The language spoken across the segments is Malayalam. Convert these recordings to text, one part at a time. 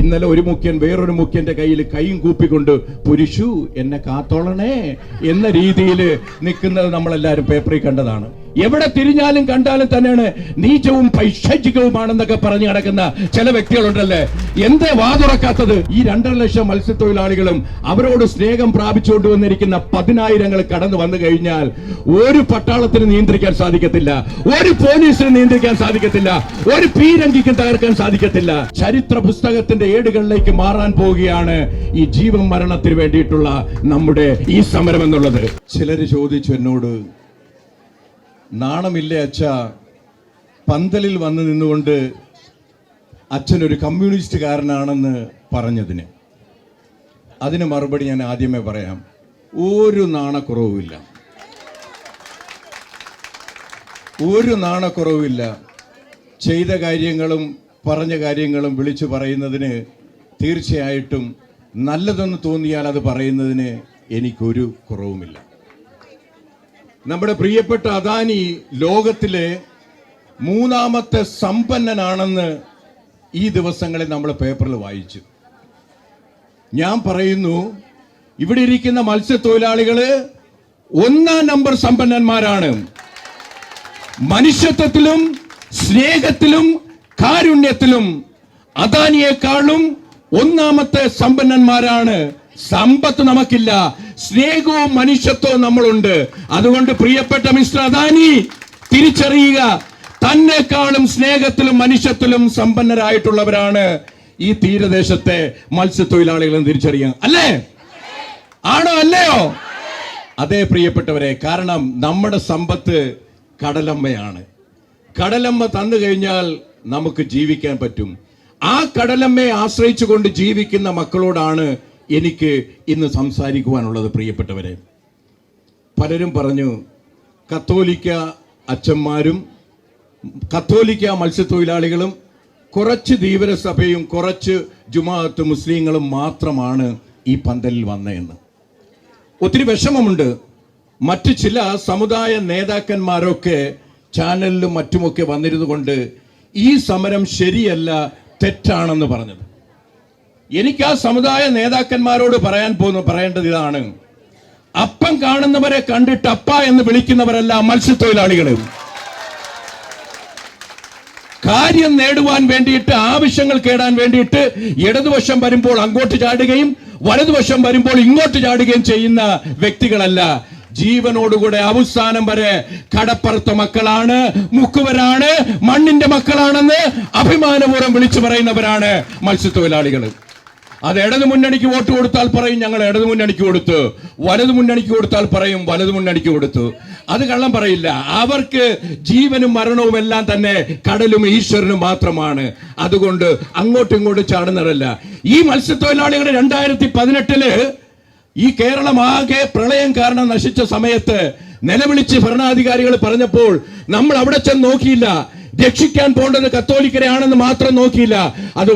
ഇന്നലെ ഒരു മുഖ്യൻ വേറൊരു മുഖ്യന്റെ കയ്യിൽ കൈയും കൂപ്പിക്കൊണ്ട് പുരുഷു എന്നെ കാത്തോളണേ എന്ന രീതിയിൽ നിൽക്കുന്നത് നമ്മളെല്ലാവരും പേപ്പറിൽ കണ്ടതാണ്. എവിടെ തിരിഞ്ഞാലും കണ്ടാലും തന്നെയാണ് നീചവും പൈശാചികവുമാണെന്നൊക്കെ പറഞ്ഞു കിടക്കുന്ന ചില വ്യക്തികളുണ്ടല്ലേ? എന്തേ വാതുറക്കാത്തത് ഈ രണ്ടര ലക്ഷം മത്സ്യത്തൊഴിലാളികളും അവരോട് സ്നേഹം പ്രാപിച്ചുകൊണ്ട് വന്നിരിക്കുന്ന പതിനായിരങ്ങൾ കടന്നു വന്നു കഴിഞ്ഞാൽ ഒരു പട്ടാളത്തിന് നിയന്ത്രിക്കാൻ സാധിക്കത്തില്ല ഒരു പോലീസിന് നിയന്ത്രിക്കാൻ സാധിക്കത്തില്ല ഒരു പീരങ്കിക്ക് തകർക്കാൻ സാധിക്കത്തില്ല. ചരിത്ര പുസ്തകത്തിന്റെ ഏടുകളിലേക്ക് മാറാൻ പോവുകയാണ് ഈ ജീവൻ മരണത്തിന് വേണ്ടിയിട്ടുള്ള നമ്മുടെ ഈ സമരം എന്നുള്ളത് ചിലര് ചോദിച്ചു എന്നോട് നാണമില്ലേ അച്ഛ? പന്തലിൽ വന്ന് നിന്നുകൊണ്ട് അച്ഛൻ ഒരു കമ്മ്യൂണിസ്റ്റുകാരനാണെന്ന് പറഞ്ഞതിന്. അതിന് മറുപടി ഞാൻ ആദ്യമേ പറയാം. ഒരു നാണക്കുറവുമില്ല. ഒരു നാണക്കുറവുമില്ല. ചെയ്ത കാര്യങ്ങളും പറഞ്ഞ കാര്യങ്ങളും വിളിച്ചു പറയുന്നതിന് തീർച്ചയായിട്ടും നല്ലതെന്ന് തോന്നിയാൽ അത് പറയുന്നതിന് എനിക്കൊരു കുറവുമില്ല. നമ്മുടെ പ്രിയപ്പെട്ട അദാനി ലോകത്തിലെ മൂന്നാമത്തെ സമ്പന്നനാണെന്ന് ഈ ദിവസങ്ങളിൽ നമ്മൾ പേപ്പറിൽ വായിച്ചു. ഞാൻ പറയുന്നു ഇവിടെ ഇരിക്കുന്ന മത്സ്യത്തൊഴിലാളികൾ ഒന്നാം നമ്പർ സമ്പന്നന്മാരാണ്. മനുഷ്യത്വത്തിലും സ്നേഹത്തിലും കാരുണ്യത്തിലും അദാനിയെക്കാളും ഒന്നാമത്തെ സമ്പന്നന്മാരാണ് സമ്പത്ത് നമുക്കില്ല. സ്നേഹവും മനുഷ്യത്വവും നമ്മളുണ്ട്. അതുകൊണ്ട് പ്രിയപ്പെട്ട മിസ്റ്റർ അദാനി തിരിച്ചറിയുക. തന്നെക്കാളും സ്നേഹത്തിലും മനുഷ്യത്തിലും സമ്പന്നരായിട്ടുള്ളവരാണ് ഈ തീരദേശത്തെ മത്സ്യത്തൊഴിലാളികളും തിരിച്ചറിയുക. അല്ലേ? ആണോ അല്ലയോ? അതേ പ്രിയപ്പെട്ടവരെ കാരണം നമ്മുടെ സമ്പത്ത് കടലമ്മയാണ്. കടലമ്മ തന്നു കഴിഞ്ഞാൽ നമുക്ക് ജീവിക്കാൻ പറ്റും. ആ കടലമ്മയെ ആശ്രയിച്ചുകൊണ്ട് ജീവിക്കുന്ന മക്കളോടാണ് എനിക്ക് ഇന്ന് സംസാരിക്കുവാനുള്ളത് പ്രിയപ്പെട്ടവരെ. പലരും പറഞ്ഞു കത്തോലിക്ക അച്ഛന്മാരും കത്തോലിക്ക മത്സ്യത്തൊഴിലാളികളും കുറച്ച് ധീവരസഭയും കുറച്ച് ജുമാഅത്ത് മുസ്ലിങ്ങളും മാത്രമാണ് ഈ പന്തലിൽ വന്നതെന്ന് ഒത്തിരി വിഷമമുണ്ട്. മറ്റു ചില സമുദായ നേതാക്കന്മാരൊക്കെ ചാനലിലും മറ്റുമൊക്കെ വന്നിരുന്നുകൊണ്ട് ഈ സമരം ശരിയല്ല തെറ്റാണെന്ന് പറഞ്ഞത്. എനിക്ക് ആ സമുദായ നേതാക്കന്മാരോട് പറയാൻ പോകുന്നു പറയേണ്ടത് ഇതാണ്. അപ്പം കാണുന്നവരെ കണ്ടിട്ട് അപ്പ എന്ന് വിളിക്കുന്നവരല്ല മത്സ്യത്തൊഴിലാളികൾ കാര്യം നേടുവാൻ വേണ്ടിയിട്ട് ആവശ്യങ്ങൾ കേടാൻ വേണ്ടിയിട്ട് ഇടതുവശം വരുമ്പോൾ അങ്ങോട്ട് ചാടുകയും വലതുവശം വരുമ്പോൾ ഇങ്ങോട്ട് ചാടുകയും ചെയ്യുന്ന വ്യക്തികളല്ല. ജീവനോടുകൂടെ അവസാനം വരെ കടപ്പുറത്ത മക്കളാണ് മുക്കുവരാണ് മണ്ണിന്റെ മക്കളാണെന്ന് അഭിമാനപൂർവം വിളിച്ചു പറയുന്നവരാണ് മത്സ്യത്തൊഴിലാളികൾ അത് ഇടതു മുന്നണിക്ക് വോട്ട് കൊടുത്താൽ പറയും ഞങ്ങൾ ഇടതു മുന്നണിക്ക് കൊടുത്തു. വലതു മുന്നണിക്ക് കൊടുത്താൽ പറയും വലതു മുന്നണിക്ക് കൊടുത്തു. അത് കള്ളം പറയില്ല. അവർക്ക് ജീവനും മരണവും എല്ലാം തന്നെ കടലും ഈശ്വരനും മാത്രമാണ്. അതുകൊണ്ട് അങ്ങോട്ടും ഇങ്ങോട്ടും ചാടുന്നവരല്ല ഈ മത്സ്യത്തൊഴിലാളികൾ രണ്ടായിരത്തി പതിനെട്ടിൽ ഈ കേരളമാകെ പ്രളയം കാരണം നശിച്ച സമയത്ത് നിലവിളിച്ച് ഭരണാധികാരികൾ പറഞ്ഞപ്പോൾ നമ്മൾ അവിടെ ചെന്ന് നോക്കിയില്ല. രക്ഷിക്കാൻ പോകേണ്ടത് കത്തോലിക്കരെയാണെന്ന് മാത്രം നോക്കിയില്ല. അത്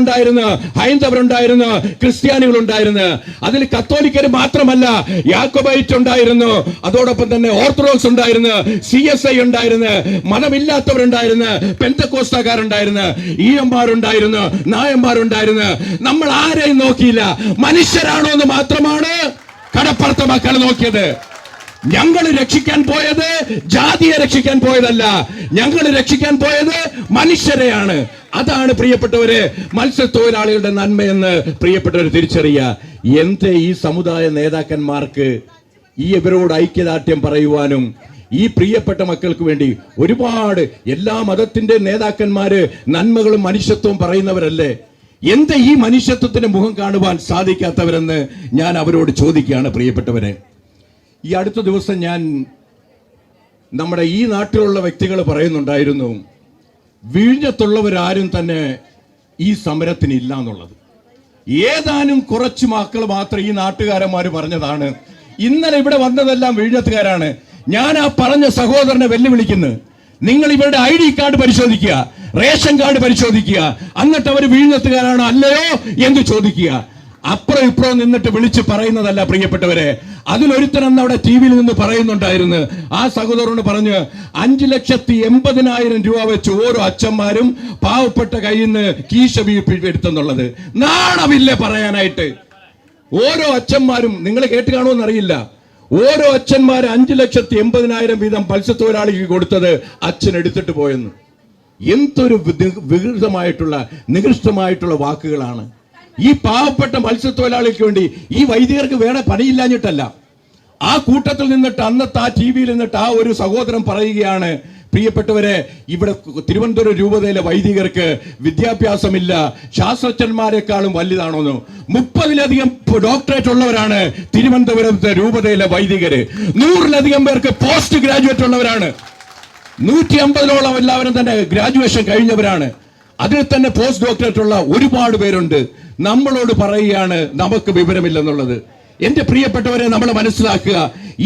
ഉണ്ടായിരുന്നു ഹൈന്ദവരുണ്ടായിരുന്നു ക്രിസ്ത്യാനികൾ ഉണ്ടായിരുന്നു അതിൽ കത്തോലിക്കർ മാത്രമല്ല യാക്കോബൈറ്റ് ഉണ്ടായിരുന്നു അതോടൊപ്പം തന്നെ ഓർത്തഡോക്സ് ഉണ്ടായിരുന്നു സി എസ് ഐ ഉണ്ടായിരുന്നു മതമില്ലാത്തവരുണ്ടായിരുന്നു പെന്തക്കോസ്തക്കാരുണ്ടായിരുന്നു ഈയന്മാരുണ്ടായിരുന്നു നായന്മാരുണ്ടായിരുന്നു. നമ്മൾ ആരെയും നോക്കിയില്ല. മനുഷ്യരാണോ എന്ന് മാത്രമാണ് കടപ്പുറത്തെ മക്കൾ നോക്കിയത്. ഞങ്ങൾ രക്ഷിക്കാൻ പോയത് ജാതിയെ രക്ഷിക്കാൻ പോയതല്ല. ഞങ്ങൾ രക്ഷിക്കാൻ പോയത് മനുഷ്യരെയാണ്. അതാണ് പ്രിയപ്പെട്ടവര് മത്സ്യത്തൊഴിലാളികളുടെ നന്മയെന്ന് പ്രിയപ്പെട്ടവർ തിരിച്ചറിയുക. എന്തേ ഈ സമുദായ നേതാക്കന്മാർക്ക് ഈ ഇവരോട് ഐക്യദാർഢ്യം പറയുവാനും ഈ പ്രിയപ്പെട്ട മക്കൾക്ക് വേണ്ടി ഒരുപാട് എല്ലാ മതത്തിന്റെ നേതാക്കന്മാര് നന്മകളും മനുഷ്യത്വവും പറയുന്നവരല്ലേ? എന്ത് ഈ മനുഷ്യത്വത്തിന്റെ മുഖം കാണുവാൻ സാധിക്കാത്തവരെന്ന് ഞാൻ അവരോട് ചോദിക്കുകയാണ് പ്രിയപ്പെട്ടവരെ. ഈ അടുത്ത ദിവസം ഞാൻ നമ്മുടെ ഈ നാട്ടിലുള്ള വ്യക്തികൾ പറയുന്നുണ്ടായിരുന്നു വിഴിഞ്ഞത്തുള്ളവരാരും തന്നെ ഈ സമരത്തിന് ഇല്ല എന്നുള്ളത്. ഏതാനും കുറച്ച് മക്കൾ മാത്രം ഈ നാട്ടുകാരന്മാർ പറഞ്ഞതാണ്. ഇന്നലെ ഇവിടെ വന്നതെല്ലാം വിഴിഞ്ഞത്തുകാരാണ്. ഞാൻ ആ പറഞ്ഞ സഹോദരനെ വെല്ലുവിളിക്കുന്നു. നിങ്ങൾ ഇവരുടെ ഐ ഡി കാർഡ് പരിശോധിക്കുക റേഷൻ കാർഡ് പരിശോധിക്കുക. എന്നിട്ട് അവർ വിഴിഞ്ഞത്തുകാരാണോ അല്ലയോ എന്ന് ചോദിക്കുക. അപ്പുറം ഇപ്പുറം നിന്നിട്ട് വിളിച്ച് പറയുന്നതല്ല പ്രിയപ്പെട്ടവരെ. അതിലൊരുത്തനെന്ന് അവിടെ ടി വിയിൽ നിന്ന് പറയുന്നുണ്ടായിരുന്നു. ആ സഹോദരനോട് പറഞ്ഞ് അഞ്ചു ലക്ഷത്തി എൺപതിനായിരം രൂപ വെച്ച് ഓരോ അച്ഛന്മാരും പാവപ്പെട്ട കയ്യിൽ നിന്ന് കീശ എടുത്തെന്നുള്ളത്. നാണമില്ലേ പറയാനായിട്ട്? ഓരോ അച്ഛന്മാരും നിങ്ങൾ കേട്ട് കാണുമെന്ന് അറിയില്ല. ഓരോ അച്ഛന്മാർ അഞ്ചു ലക്ഷത്തി എൺപതിനായിരം വീതം മത്സ്യത്തൊഴിലാളിക്ക് കൊടുത്തത് അച്ഛൻ എടുത്തിട്ട് പോയെന്ന്. എന്തൊരു വികൃതമായിട്ടുള്ള നികൃഷ്ടമായിട്ടുള്ള വാക്കുകളാണ്. ഈ പാവപ്പെട്ട മത്സ്യത്തൊഴിലാളിക്ക് വേണ്ടി ഈ വൈദികർക്ക് വേറെ പണിയില്ലാഞ്ഞിട്ടല്ല. ആ കൂട്ടത്തിൽ നിന്നിട്ട് അന്നത്തെ ആ ടി വിയിൽ നിന്നിട്ട് ആ ഒരു സഹോദരൻ പറയുകയാണ് പ്രിയപ്പെട്ടവരെ ഇവിടെ തിരുവനന്തപുരം രൂപതയിലെ വൈദികർക്ക് വിദ്യാഭ്യാസമില്ല. ശാസ്ത്രജ്ഞന്മാരെക്കാളും വലുതാണോന്ന്. മുപ്പതിലധികം ഡോക്ടറേറ്റ് ഉള്ളവരാണ് തിരുവനന്തപുരത്തെ രൂപതയിലെ വൈദികര്. നൂറിലധികം പേർക്ക് പോസ്റ്റ് ഗ്രാജുവേറ്റ് ഉള്ളവരാണ്. നൂറ്റി അമ്പതിലോളം എല്ലാവരും തന്നെ ഗ്രാജുവേഷൻ കഴിഞ്ഞവരാണ്. അതിൽ തന്നെ പോസ്റ്റ് ഡോക്ടറേറ്റ് ഉള്ള ഒരുപാട് പേരുണ്ട്. നമ്മളോട് പറയുകയാണ് നമുക്ക് വിവരമില്ലെന്നുള്ളത്. എന്റെ പ്രിയപ്പെട്ടവരെ നമ്മൾ മനസ്സിലാക്കുക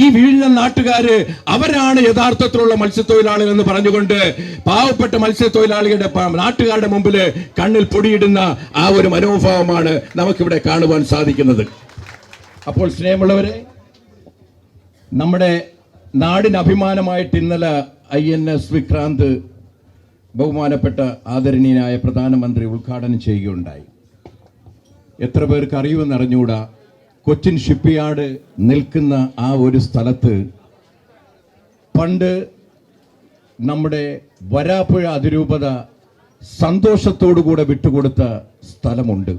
ഈ വീഴുന്ന നാട്ടുകാര് അവരാണ് യഥാർത്ഥത്തിലുള്ള മത്സ്യത്തൊഴിലാളികൾ എന്ന് പറഞ്ഞുകൊണ്ട് പാവപ്പെട്ട മത്സ്യത്തൊഴിലാളികളുടെ നാട്ടുകാരുടെ മുമ്പിൽ കണ്ണിൽ പൊടിയിടുന്ന ആ ഒരു മനോഭാവമാണ് നമുക്കിവിടെ കാണുവാൻ സാധിക്കുന്നത്. അപ്പോൾ സ്നേഹമുള്ളവരെ നമ്മുടെ നാടിന് അഭിമാനമായിട്ട് ഇന്നലെ ഐ എൻ എസ് വിക്രാന്ത് ബഹുമാനപ്പെട്ട ആദരണീയനായ പ്രധാനമന്ത്രി ഉദ്ഘാടനം ചെയ്യുകയുണ്ടായി. എത്ര പേർക്ക് അറിയുമെന്ന് അറിഞ്ഞുകൂടാ. കൊച്ചിൻ ഷിപ്പ്യാർഡ് നിൽക്കുന്ന ആ ഒരു സ്ഥലത്ത് പണ്ട് നമ്മുടെ വരാപ്പുഴ അതിരൂപത സന്തോഷത്തോടുകൂടെ വിട്ടുകൊടുത്ത സ്ഥലമുണ്ട്.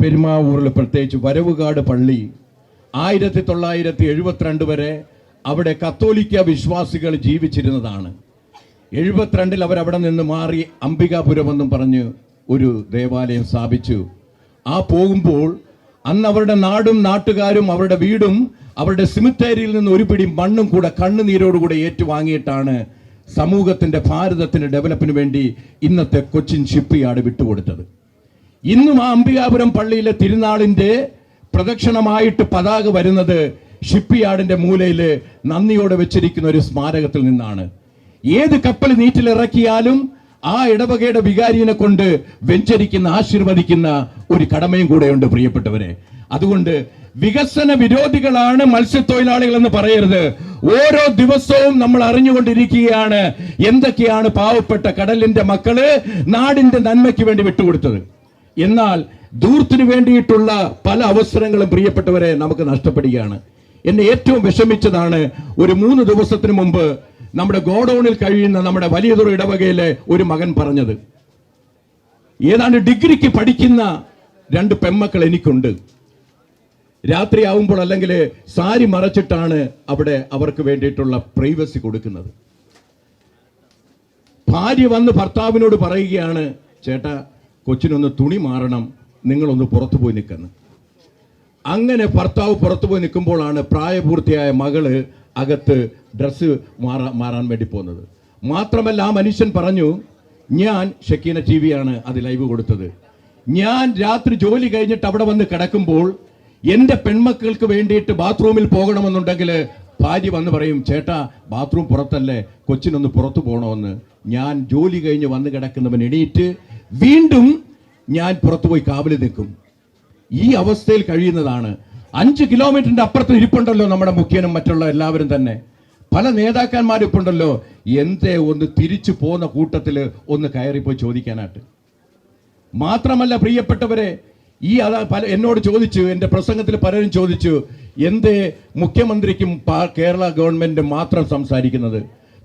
പെരുമാവൂരിൽ പ്രത്യേകിച്ച് വരവുകാട് പള്ളി ആയിരത്തി തൊള്ളായിരത്തി എഴുപത്തിരണ്ട് വരെ അവിടെ കത്തോലിക്ക വിശ്വാസികൾ ജീവിച്ചിരുന്നതാണ്. എഴുപത്തിരണ്ടിൽ അവരവിടെ നിന്ന് മാറി അംബികാപുരം എന്നും പറഞ്ഞ് ഒരു ദേവാലയം സ്ഥാപിച്ചു. ആ പോകുമ്പോൾ അന്ന് അവരുടെ നാടും നാട്ടുകാരും അവരുടെ വീടും അവരുടെ സിമിത്തേരിയിൽ നിന്ന് ഒരു പിടി മണ്ണും കൂടെ കണ്ണുനീരോടുകൂടെ ഏറ്റുവാങ്ങിയിട്ടാണ് സമൂഹത്തിന്റെ ഭാരതത്തിന്റെ ഡെവലപ്പിന് വേണ്ടി ഇന്നത്തെ കൊച്ചിൻ ഷിപ്പിയാട് വിട്ടുകൊടുത്തത്. ഇന്നും ആ അംബികാപുരം പള്ളിയിലെ തിരുനാളിന്റെ പ്രദക്ഷിണമായിട്ട് പതാക വരുന്നത് ഷിപ്പിയാടിന്റെ മൂലയിൽ നന്ദിയോടെ വെച്ചിരിക്കുന്ന ഒരു സ്മാരകത്തിൽ നിന്നാണ്. ഏത് കപ്പൽ നീറ്റിലിറക്കിയാലും ആ ഇടവകയുടെ വികാരിനെ കൊണ്ട് വെഞ്ചരിക്കുന്ന ആശീർവദിക്കുന്ന ഒരു കടമയും കൂടെയുണ്ട് പ്രിയപ്പെട്ടവരെ. അതുകൊണ്ട് വികസന വിരോധികളാണ് മത്സ്യത്തൊഴിലാളികൾ എന്ന് പറയരുത്. ഓരോ ദിവസവും നമ്മൾ അറിഞ്ഞുകൊണ്ടിരിക്കുകയാണ് എന്തൊക്കെയാണ് പാവപ്പെട്ട കടലിന്റെ മക്കൾ നാടിന്റെ നന്മയ്ക്ക് വേണ്ടി വിട്ടുകൊടുത്തത്. എന്നാൽ ദൂർത്തിനു വേണ്ടിയിട്ടുള്ള പല അവസരങ്ങളും പ്രിയപ്പെട്ടവരെ നമുക്ക് നഷ്ടപ്പെടുകയാണ്. എന്നെ ഏറ്റവും വിഷമിച്ചതാണ് ഒരു മൂന്ന് ദിവസത്തിന് മുമ്പ് നമ്മുടെ ഗോഡൌണിൽ കഴിയുന്ന നമ്മുടെ വലിയതൊരു ഇടവകയിലെ ഒരു മകൻ പറഞ്ഞത്. ഏതാണ്ട് ഡിഗ്രിക്ക് പഠിക്കുന്ന രണ്ട് പെമ്മക്കൾ എനിക്കുണ്ട്. രാത്രിയാവുമ്പോൾ അല്ലെങ്കിൽ സാരി മറച്ചിട്ടാണ് അവിടെ അവർക്ക് വേണ്ടിയിട്ടുള്ള പ്രൈവസി കൊടുക്കുന്നത്. ഭാര്യ വന്ന് ഭർത്താവിനോട് പറയുകയാണ് ചേട്ടാ കൊച്ചിനൊന്ന് തുണി മാറണം നിങ്ങളൊന്ന് പുറത്തു പോയി നിൽക്കുന്നു. അങ്ങനെ ഭർത്താവ് പുറത്തു പോയി നിൽക്കുമ്പോഴാണ് പ്രായപൂർത്തിയായ മകൾ അകത്ത് ഡ്രസ്സ് മാറാ മാറാൻ വേണ്ടി പോകുന്നത്. മാത്രമല്ല ആ മനുഷ്യൻ പറഞ്ഞു ഞാൻ ഷക്കീന ടി വിയാണ് അത് ലൈവ് കൊടുത്തത്. ഞാൻ രാത്രി ജോലി കഴിഞ്ഞിട്ട് അവിടെ വന്ന് കിടക്കുമ്പോൾ എന്റെ പെൺമക്കൾക്ക് വേണ്ടിയിട്ട് ബാത്റൂമിൽ പോകണമെന്നുണ്ടെങ്കിൽ ഭാര്യ വന്ന് പറയും ചേട്ടാ ബാത്റൂം പുറത്തല്ലേ കൊച്ചിനൊന്ന് പുറത്തു പോകണമെന്ന് ഞാൻ ജോലി കഴിഞ്ഞ് വന്ന് കിടക്കുന്നവൻ എണീറ്റ് വീണ്ടും ഞാൻ പുറത്തുപോയി കാവൽ നിൽക്കും. ഈ അവസ്ഥയിൽ കഴിയുന്നതാണ് അഞ്ച് കിലോമീറ്ററിന്റെ അപ്പുറത്ത് ഇരിപ്പുണ്ടല്ലോ നമ്മുടെ മുഖ്യനും മറ്റുള്ള എല്ലാവരും തന്നെ. പല നേതാക്കന്മാരും ഇപ്പുണ്ടല്ലോ എന്തേ ഒന്ന് തിരിച്ചു പോകുന്ന കൂട്ടത്തിൽ ഒന്ന് കയറിപ്പോയി ചോദിക്കാനായിട്ട്. മാത്രമല്ല പ്രിയപ്പെട്ടവരെ ഈ അതാ പല എന്നോട് ചോദിച്ചു എന്റെ പ്രസംഗത്തിൽ പലരും ചോദിച്ചു എന്തേ മുഖ്യമന്ത്രിക്കും കേരള ഗവൺമെന്റ് മാത്രം സംസാരിക്കുന്നത്?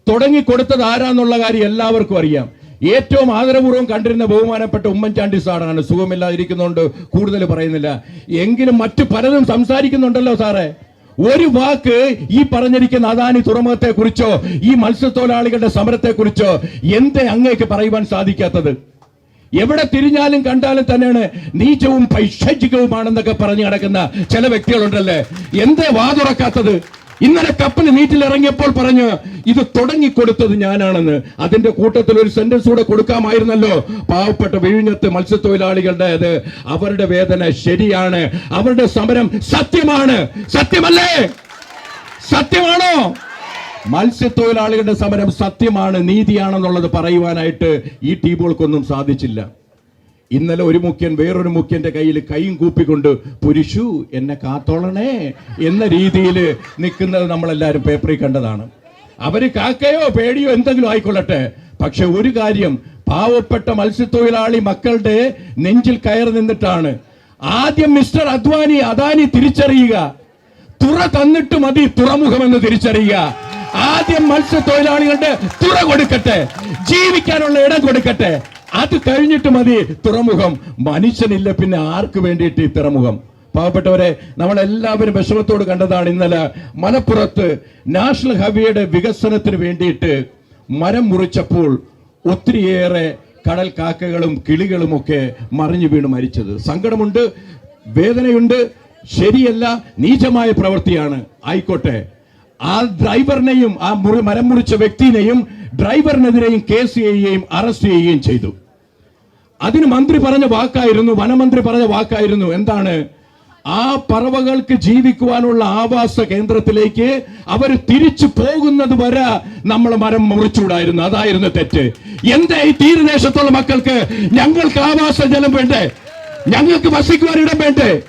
തുടങ്ങി കൊടുത്തത് ആരാന്നുള്ള കാര്യം എല്ലാവർക്കും അറിയാം. ഏറ്റവും ആദരപൂർവം കണ്ടിരുന്ന ബഹുമാനപ്പെട്ട ഉമ്മൻചാണ്ടി സാറാണ്. സുഖമില്ലാതിരിക്കുന്നുണ്ട്. കൂടുതൽ പറയുന്നില്ല. എങ്കിലും മറ്റു പലതും സംസാരിക്കുന്നുണ്ടല്ലോ സാറേ. ഒരു വാക്ക് ഈ പറഞ്ഞിരിക്കുന്ന അദാനി തുറമുഖത്തെ കുറിച്ചോ ഈ മത്സ്യത്തൊഴിലാളികളുടെ സമരത്തെ കുറിച്ചോ എന്തേ അങ്ങേക്ക് പറയുവാൻ സാധിക്കാത്തത്? എവിടെ തിരിഞ്ഞാലും കണ്ടാലും തന്നെയാണ് നീചവും പൈശാചികവുമാണെന്നൊക്കെ പറഞ്ഞു നടക്കുന്ന ചില വ്യക്തികളുണ്ടല്ലേ? എന്തേ വാതുറക്കാത്തത്? ഇന്നലെ കപ്പൽ മീറ്റിൽ ഇറങ്ങിയപ്പോൾ പറഞ്ഞു ഇത് തുടങ്ങി തുടങ്ങിക്കൊടുത്തത് ഞാനാണെന്ന്. അതിന്റെ കൂട്ടത്തിൽ ഒരു സെന്റൻസ് കൂടെ കൊടുക്കാമായിരുന്നല്ലോ. പാവപ്പെട്ട വിഴിഞ്ഞത്ത് മത്സ്യത്തൊഴിലാളികളുടെ അത് അവരുടെ വേദന ശരിയാണ്. അവരുടെ സമരം സത്യമാണ്. സത്യമല്ലേ? സത്യമാണോ? മത്സ്യത്തൊഴിലാളികളുടെ സമരം സത്യമാണ് നീതിയാണെന്നുള്ളത് പറയുവാനായിട്ട് ഈ ടീമുകൾക്കൊന്നും സാധിച്ചില്ല. ഇന്നലെ ഒരു മുഖ്യൻ വേറൊരു മുഖ്യന്റെ കയ്യിൽ കൈയും കൂപ്പിക്കൊണ്ട് പുരുഷു എന്നെ കാത്തോളണേ എന്ന രീതിയിൽ നിൽക്കുന്നത് നമ്മളെല്ലാവരും പേപ്പറിൽ കണ്ടതാണ്. അവർ കാക്കയോ പേടിയോ എന്തെങ്കിലും ആയിക്കൊള്ളട്ടെ. പക്ഷെ ഒരു കാര്യം പാവപ്പെട്ട മത്സ്യത്തൊഴിലാളി മക്കളുടെ നെഞ്ചിൽ കയറി നിന്നിട്ടാണ്. ആദ്യം മിസ്റ്റർ അദ്വാനി അദാനി തിരിച്ചറിയുക. തുറ തന്നിട്ട് മതി തുറമുഖമെന്ന് തിരിച്ചറിയുക. ആദ്യം മത്സ്യത്തൊഴിലാളികളുടെ തുറ കൊടുക്കട്ടെ. ജീവിക്കാനുള്ള ഇടം കൊടുക്കട്ടെ. അത് കഴിഞ്ഞിട്ട് മതി തുറമുഖം. മനുഷ്യനില്ല പിന്നെ ആർക്ക് വേണ്ടിയിട്ട് ഈ തുറമുഖം? പാവപ്പെട്ടവരെ നമ്മളെല്ലാവരും വിഷമത്തോട് കണ്ടതാണ് ഇന്നലെ. മലപ്പുറത്ത് നാഷണൽ ഹൈവേയുടെ വികസനത്തിന് വേണ്ടിയിട്ട് മരം മുറിച്ചപ്പോൾ ഒത്തിരിയേറെ കടൽ കാക്കകളും കിളികളും ഒക്കെ മറിഞ്ഞു വീണ് മരിച്ചത്. സങ്കടമുണ്ട് വേദനയുണ്ട് ശരിയല്ല നീചമായ പ്രവൃത്തിയാണ്. ആയിക്കോട്ടെ. ആ ഡ്രൈവറിനെയും ആ മുറി മരം മുറിച്ച വ്യക്തിനെയും ഡ്രൈവറിനെതിരെയും കേസ് ചെയ്യുകയും അറസ്റ്റ് ചെയ്യുകയും ചെയ്തു. അതിന് മന്ത്രി പറഞ്ഞ വാക്കായിരുന്നു വനമന്ത്രി പറഞ്ഞ വാക്കായിരുന്നു. എന്താണ്? ആ പറവകൾക്ക് ജീവിക്കുവാനുള്ള ആവാസ കേന്ദ്രത്തിലേക്ക് അവർ തിരിച്ചു പോകുന്നത് വരെ നമ്മൾ മരം മുറിച്ചുകൂടായിരുന്നു അതായിരുന്നു തെറ്റ്. എന്താ ഈ തീരദേശത്തുള്ള മക്കൾക്ക് ഞങ്ങൾക്ക് ആവാസ ജലം വേണ്ടേ? ഞങ്ങൾക്ക് വസിക്കുവാൻ ഇടം വേണ്ടേ?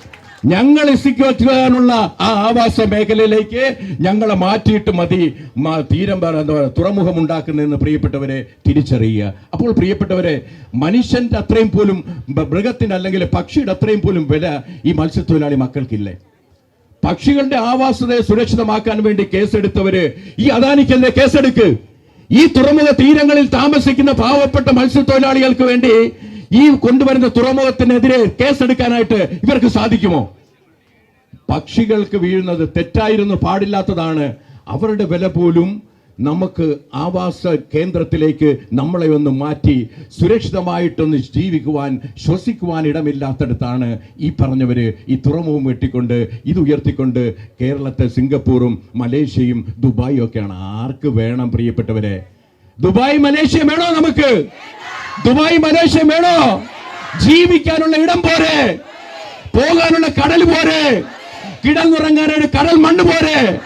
ഞങ്ങൾ ഇസിക്കുവാനുള്ള ആ ആവാസ മേഖലയിലേക്ക് ഞങ്ങളെ മാറ്റിയിട്ട് മതി. തീരം തുറമുഖം ഉണ്ടാക്കുന്നതെന്ന് പ്രിയപ്പെട്ടവരെ തിരിച്ചറിയുക. അപ്പോൾ പ്രിയപ്പെട്ടവരെ മനുഷ്യന്റെ അത്രയും പോലും മൃഗത്തിന്റെ അല്ലെങ്കിൽ പക്ഷിയുടെ അത്രയും പോലും വില ഈ മത്സ്യത്തൊഴിലാളി മക്കൾക്കില്ലേ? പക്ഷികളുടെ ആവാസത്തെ സുരക്ഷിതമാക്കാൻ വേണ്ടി കേസെടുത്തവര് ഈ അദാനിക്കെതിരെ കേസെടുക്ക്? ഈ തുറമുഖ തീരങ്ങളിൽ താമസിക്കുന്ന പാവപ്പെട്ട മത്സ്യത്തൊഴിലാളികൾക്ക് വേണ്ടി ഈ കൊണ്ടുവരുന്ന തുറമുഖത്തിനെതിരെ കേസെടുക്കാനായിട്ട് ഇവർക്ക് സാധിക്കുമോ? പക്ഷികൾക്ക് വീഴുന്നത് തെറ്റായിരുന്നു പാടില്ലാത്തതാണ്. അവരുടെ വില പോലും നമുക്ക് ആവാസ കേന്ദ്രത്തിലേക്ക് നമ്മളെ ഒന്ന് മാറ്റി സുരക്ഷിതമായിട്ടൊന്ന് ജീവിക്കുവാൻ ശ്വസിക്കുവാൻ ഇടമില്ലാത്തടത്താണ് ഈ പറഞ്ഞവര് ഈ തുറമുഖം വെട്ടിക്കൊണ്ട് ഇത് ഉയർത്തിക്കൊണ്ട് കേരളത്തെ സിംഗപ്പൂറും മലേഷ്യയും ദുബായും ഒക്കെയാണ്. ആർക്ക് വേണം പ്രിയപ്പെട്ടവരെ? ദുബായ് മലേഷ്യ വേണോ നമുക്ക്? ദുബായ് മലേഷ്യ വേണോ ജീവിക്കാനുള്ള ഇടം പോരെ. പോകാനുള്ള കടൽ പോരെ കിടന്നുറങ്ങാനൊരു കടൽ മണ്ണ് പോരെ.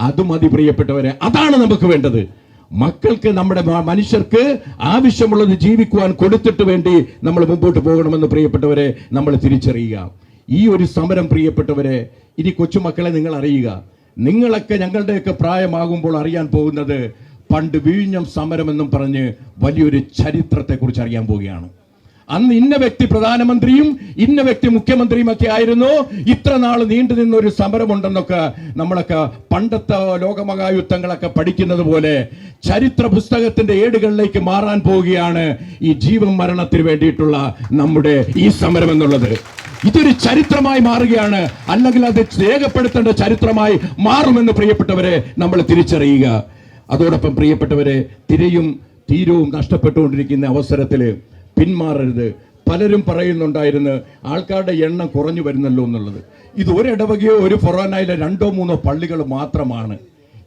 അത് മതി പ്രിയപ്പെട്ടവരെ. അതാണ് നമുക്ക് വേണ്ടത്. മക്കൾക്ക് നമ്മുടെ മനുഷ്യർക്ക് ആവശ്യമുള്ളത് ജീവിക്കുവാൻ കൊടുത്തിട്ട് വേണ്ടി നമ്മൾ മുമ്പോട്ട് പോകണമെന്ന് പ്രിയപ്പെട്ടവരെ നമ്മൾ തിരിച്ചറിയുക. ഈ ഒരു സമരം പ്രിയപ്പെട്ടവരെ ഇനി കൊച്ചുമക്കളെ നിങ്ങൾ അറിയുക. നിങ്ങളൊക്കെ ഞങ്ങളുടെയൊക്കെ പ്രായമാകുമ്പോൾ അറിയാൻ പോകുന്നത് പണ്ട് വിഴിഞ്ഞം സമരമെന്നും പറഞ്ഞ് വലിയൊരു ചരിത്രത്തെക്കുറിച്ച് അറിയാൻ പോവുകയാണ്. അന്ന് ഇന്ന വ്യക്തി പ്രധാനമന്ത്രിയും ഇന്ന വ്യക്തി മുഖ്യമന്ത്രിയും ഒക്കെ ആയിരുന്നു. ഇത്ര നാൾ നീണ്ടു നിന്ന ഒരു സമരമുണ്ടെന്നൊക്കെ നമ്മളൊക്കെ പണ്ടത്തെ ലോകമഹായുദ്ധങ്ങളൊക്കെ പഠിക്കുന്നത് പോലെ ചരിത്ര പുസ്തകത്തിന്റെ ഏടുകളിലേക്ക് മാറാൻ പോവുകയാണ് ഈ ജീവൻ മരണത്തിന് വേണ്ടിയിട്ടുള്ള നമ്മുടെ ഈ സമരം എന്നുള്ളത് ഇതൊരു ചരിത്രമായി മാറുകയാണ്. അല്ലെങ്കിൽ അത് രേഖപ്പെടുത്തേണ്ട ചരിത്രമായി മാറുമെന്ന് പ്രിയപ്പെട്ടവരെ നമ്മൾ തിരിച്ചറിയുക. അതോടൊപ്പം പ്രിയപ്പെട്ടവരെ തിരയും തീരവും നഷ്ടപ്പെട്ടുകൊണ്ടിരിക്കുന്ന അവസരത്തിൽ പിന്മാറരുത്. പലരും പറയുന്നുണ്ടായിരുന്നു ആൾക്കാരുടെ എണ്ണം കുറഞ്ഞു വരുന്നല്ലോ എന്നുള്ളത്. ഇത് ഒരിടവകയോ ഒരു ഫൊറാനയിലെ രണ്ടോ മൂന്നോ പള്ളികൾ മാത്രമാണ്.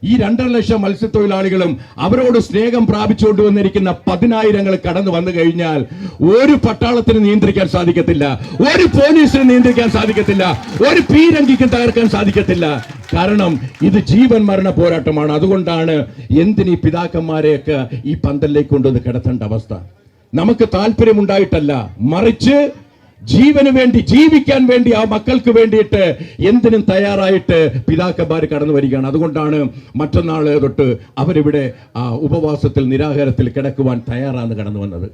ഈ രണ്ടര ലക്ഷം മത്സ്യത്തൊഴിലാളികളും അവരോട് സ്നേഹം പ്രാപിച്ചുകൊണ്ട് വന്നിരിക്കുന്ന പതിനായിരങ്ങൾ കടന്നു വന്നു കഴിഞ്ഞാൽ ഒരു പട്ടാളത്തിന് നിയന്ത്രിക്കാൻ സാധിക്കത്തില്ല ഒരു പോലീസിന് നിയന്ത്രിക്കാൻ സാധിക്കത്തില്ല ഒരു പീരങ്കിക്കും തകർക്കാൻ സാധിക്കത്തില്ല. കാരണം ഇത് ജീവൻ മരണ പോരാട്ടമാണ്. അതുകൊണ്ടാണ് എന്തിന് ഈ പിതാക്കന്മാരെയൊക്കെ ഈ പന്തലിലേക്ക് കൊണ്ടുവന്ന് കിടത്തേണ്ട അവസ്ഥ? നമുക്ക് താല്പര്യമുണ്ടായിട്ടല്ല. മറിച്ച് ജീവന് വേണ്ടി ജീവിക്കാൻ വേണ്ടി ആ മക്കൾക്ക് വേണ്ടിയിട്ട് എന്തിനും തയ്യാറായിട്ട് പിതാക്കന്മാർ കടന്നു വരികയാണ്. അതുകൊണ്ടാണ് മറ്റന്നാൾ തൊട്ട് അവരിവിടെ ആ ഉപവാസത്തിൽ നിരാഹാരത്തിൽ കിടക്കുവാൻ തയ്യാറാണ് കടന്നു വന്നത്.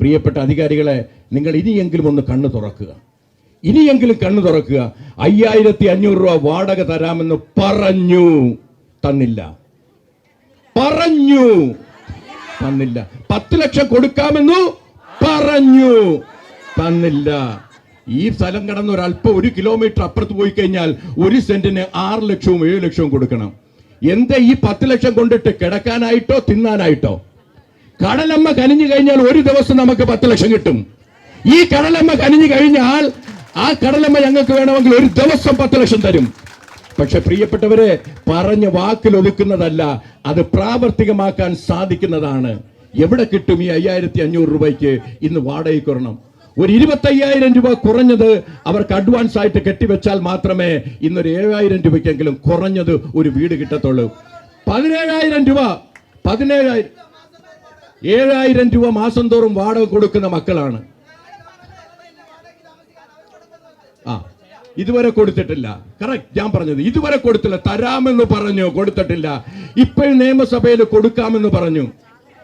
പ്രിയപ്പെട്ട അധികാരികളെ നിങ്ങൾ ഇനിയെങ്കിലും ഒന്ന് കണ്ണു തുറക്കുക. ഇനിയെങ്കിലും കണ്ണു തുറക്കുക. അയ്യായിരത്തി അഞ്ഞൂറ് രൂപ വാടക തരാമെന്ന് പറഞ്ഞു. തന്നില്ല. പറഞ്ഞു. തന്നില്ല. പത്ത് ലക്ഷം കൊടുക്കാമെന്നു പറഞ്ഞു. തന്നില്ല. ഈ സ്ഥലം കടന്ന് ഒരല്പം ഒരു കിലോമീറ്റർ അപ്പുറത്ത് പോയി കഴിഞ്ഞാൽ ഒരു സെന്റിന് ആറ് ലക്ഷവും ഏഴ് ലക്ഷവും കൊടുക്കണം. എന്താ ഈ പത്ത് ലക്ഷം കൊണ്ടിട്ട് കിടക്കാനായിട്ടോ തിന്നാനായിട്ടോ? കടലമ്മ കനിഞ്ഞു കഴിഞ്ഞാൽ ഒരു ദിവസം നമുക്ക് പത്ത് ലക്ഷം കിട്ടും. ഈ കടലമ്മ കനിഞ്ഞു കഴിഞ്ഞാൽ ആ കടലമ്മ ഞങ്ങൾക്ക് വേണമെങ്കിൽ ഒരു ദിവസം പത്ത് ലക്ഷം തരും. പക്ഷെ പ്രിയപ്പെട്ടവരെ പറഞ്ഞ വാക്കിൽ ഒതുക്കുന്നതല്ല അത് പ്രാവർത്തികമാക്കാൻ സാധിക്കുന്നതാണ്. എവിടെ കിട്ടും ഈ അയ്യായിരത്തി അഞ്ഞൂറ് രൂപയ്ക്ക് ഇന്ന് വാടകയ്ക്ക് വരണം ഒരു ഇരുപത്തയ്യായിരം രൂപ കുറഞ്ഞത് അവർക്ക് അഡ്വാൻസ് ആയിട്ട് കെട്ടിവെച്ചാൽ മാത്രമേ ഇന്നൊരു ഏഴായിരം രൂപയ്ക്കെങ്കിലും കുറഞ്ഞത് ഒരു വീട് കിട്ടത്തുള്ളൂ. പതിനേഴായിരം രൂപ പതിനേഴായിരം ഏഴായിരം രൂപ മാസം തോറും വാടക കൊടുക്കുന്ന മക്കളാണ്. ആ. ഇതുവരെ കൊടുത്തിട്ടില്ല. കറക്റ്റ് ഞാൻ പറഞ്ഞത് ഇതുവരെ കൊടുത്തില്ല. തരാമെന്ന് പറഞ്ഞു കൊടുത്തിട്ടില്ല. ഇപ്പോൾ നിയമസഭയിൽ കൊടുക്കാമെന്ന് പറഞ്ഞു.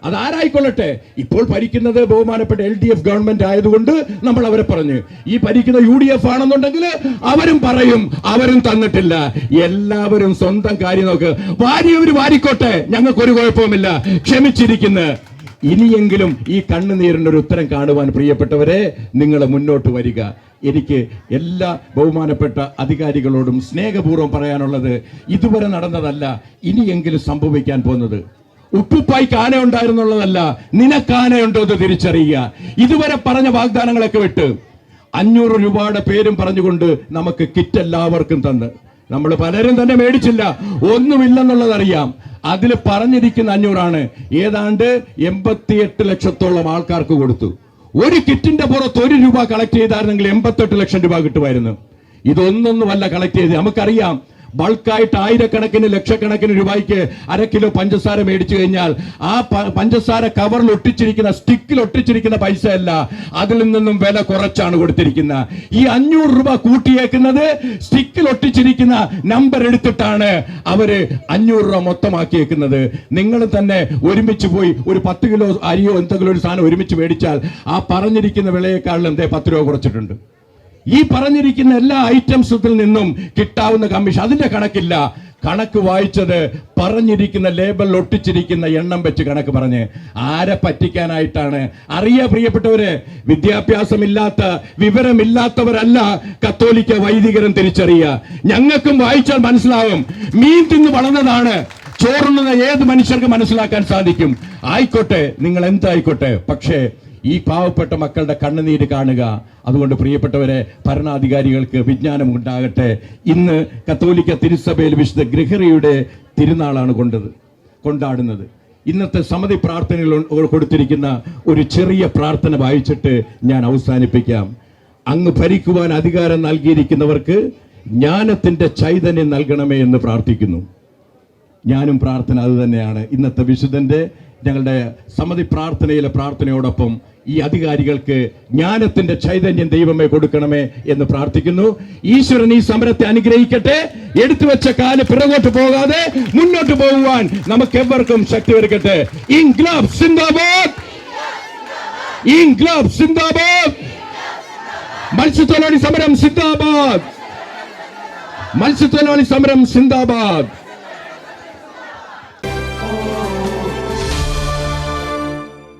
അതാരായിക്കൊള്ളട്ടെ ഇപ്പോൾ ഭരിക്കുന്നത് ബഹുമാനപ്പെട്ട എൽ ഡി എഫ് ഗവൺമെന്റ് ആയതുകൊണ്ട് നമ്മൾ അവരെ പറഞ്ഞു. ഈ ഭരിക്കുന്ന യു ഡി എഫ് ആണെന്നുണ്ടെങ്കിൽ അവരും പറയും അവരും തന്നിട്ടില്ല. എല്ലാവരും സ്വന്തം കാര്യം നോക്ക്. വാരിയവര് വാരിക്കോട്ടെ. ഞങ്ങൾക്കൊരു കുഴപ്പവുമില്ല. ക്ഷമിച്ചിരിക്കുന്നു. ഇനിയെങ്കിലും ഈ കണ്ണുനീരിന്റെ ഒരു ഉത്തരം കാണുവാൻ പ്രിയപ്പെട്ടവരെ നിങ്ങൾ മുന്നോട്ട് വരിക. എനിക്ക് എല്ലാ ബഹുമാനപ്പെട്ട അധികാരികളോടും സ്നേഹപൂർവം പറയാനുള്ളത് ഇതുവരെ നടന്നതല്ല ഇനിയെങ്കിലും സംഭവിക്കാൻ പോകുന്നത്. ഉപ്പുപ്പായി ആന ഉണ്ടായിരുന്നുള്ളതല്ല നിനക്കാനയുണ്ടോ എന്ന് തിരിച്ചറിയുക. ഇതുവരെ പറഞ്ഞ വാഗ്ദാനങ്ങളൊക്കെ വിട്ട് അഞ്ഞൂറ് രൂപയുടെ പേരും പറഞ്ഞുകൊണ്ട് നമുക്ക് കിറ്റ് എല്ലാവർക്കും തന്ന്. നമ്മൾ പലരും തന്നെ മേടിച്ചില്ല. ഒന്നുമില്ലെന്നുള്ളതറിയാം. അതിൽ പറഞ്ഞിരിക്കുന്ന അഞ്ഞൂറാണ്. ഏതാണ്ട് എൺപത്തിയെട്ട് ലക്ഷത്തോളം ആൾക്കാർക്ക് കൊടുത്തു. ഒരു കിറ്റിന്റെ പുറത്ത് ഒരു രൂപ കളക്ട് ചെയ്തായിരുന്നെങ്കിൽ എൺപത്തെട്ട് ലക്ഷം രൂപ കിട്ടുമായിരുന്നു. ഇതൊന്നൊന്നുമല്ല കളക്ട് ചെയ്ത് നമുക്കറിയാം. ബൾക്കായിട്ട് ആയിരക്കണക്കിന് ലക്ഷക്കണക്കിന് രൂപയ്ക്ക് അര കിലോ പഞ്ചസാര മേടിച്ചു കഴിഞ്ഞാൽ ആ പഞ്ചസാര കവറിൽ ഒട്ടിച്ചിരിക്കുന്ന സ്റ്റിക്കിൽ ഒട്ടിച്ചിരിക്കുന്ന പൈസ അല്ല അതിൽ നിന്നും വില കുറച്ചാണ് കൊടുത്തിരിക്കുന്നത് ഈ അഞ്ഞൂറ് രൂപ കൂട്ടിയേക്കുന്നത് സ്റ്റിക്കിൽ ഒട്ടിച്ചിരിക്കുന്ന നമ്പർ എടുത്തിട്ടാണ് അവർ അഞ്ഞൂറ് രൂപ മൊത്തമാക്കിയേക്കുന്നത്. നിങ്ങൾ തന്നെ ഒരുമിച്ച് പോയി ഒരു പത്ത് കിലോ അരിയോ എന്തെങ്കിലും ഒരു സാധനം ഒരുമിച്ച് മേടിച്ചാൽ ആ പറഞ്ഞിരിക്കുന്ന വിലയേക്കാളും എന്തേ പത്ത് രൂപ കുറച്ചിട്ടുണ്ട്. ഈ പറഞ്ഞിരിക്കുന്ന എല്ലാ ഐറ്റംസത്തിൽ നിന്നും കിട്ടാവുന്ന കമ്മീഷൻ അതിന്റെ കണക്കില്ല. കണക്ക് വായിച്ചത് പറഞ്ഞിരിക്കുന്ന ലേബൽ ഒട്ടിച്ചിരിക്കുന്ന എണ്ണം വെച്ച് കണക്ക് പറഞ്ഞ്. ആരെ പറ്റിക്കാനായിട്ടാണ്? അറിയ പ്രിയപ്പെട്ടവര് വിദ്യാഭ്യാസമില്ലാത്ത വിവരമില്ലാത്തവരല്ല കത്തോലിക്ക വൈദികരും തിരിച്ചറിയുക ഞങ്ങൾക്കും വായിച്ചാൽ മനസ്സിലാവും. മീൻ തിന്ന് വളർന്നതാണ്. ചോറുണ്ണുന്ന ഏത് മനുഷ്യർക്ക് മനസ്സിലാക്കാൻ സാധിക്കും? ആയിക്കോട്ടെ നിങ്ങൾ എന്തായിക്കോട്ടെ? പക്ഷേ ഈ പാവപ്പെട്ട മക്കളുടെ കണ്ണുനീര് കാണുക. അതുകൊണ്ട് പ്രിയപ്പെട്ടവരെ ഭരണാധികാരികൾക്ക് വിജ്ഞാനം ഉണ്ടാകട്ടെ. ഇന്ന് കത്തോലിക്ക തിരുസഭയിൽ വിശുദ്ധ ഗ്രഹറിയുടെ തിരുനാളാണ് കൊണ്ടത് കൊണ്ടാടുന്നത്. ഇന്നത്തെ സമിതി പ്രാർത്ഥനകൾ കൊടുത്തിരിക്കുന്ന ഒരു ചെറിയ പ്രാർത്ഥന വായിച്ചിട്ട് ഞാൻ അവസാനിപ്പിക്കാം. അങ്ങ് ഭരിക്കുവാൻ അധികാരം നൽകിയിരിക്കുന്നവർക്ക് ജ്ഞാനത്തിന്റെ ചൈതന്യം നൽകണമേ എന്ന് പ്രാർത്ഥിക്കുന്നു. ഞാനും പ്രാർത്ഥന അത് തന്നെയാണ്. ഇന്നത്തെ വിശുദ്ധന്റെ ഞങ്ങളുടെ സമിതി പ്രാർത്ഥനയിലെ പ്രാർത്ഥനയോടൊപ്പം ഈ അധികാരികൾക്ക് ജ്ഞാനത്തിന്റെ ചൈതന്യം ദൈവമേ കൊടുക്കണമേ എന്ന് പ്രാർത്ഥിക്കുന്നു. ഈശ്വരൻ ഈ സമരത്തെ അനുഗ്രഹിക്കട്ടെ. എടുത്തു വെച്ച കാൽ പിറകോട്ട് പോകാതെ മുന്നോട്ട് പോകുവാൻ നമുക്ക് എവർക്കും ശക്തി വരുക്കട്ടെ ഇൻഗ്ലാബ് സിന്ദാബാദ്. ഇൻഗ്ലാബ് സിന്ദാബാദ്. മത്സ്യത്തൊഴിലാളി സമരം സിന്ദാബാദ്. മത്സ്യത്തൊഴിലാളി സമരം സിന്ദാബാദ്.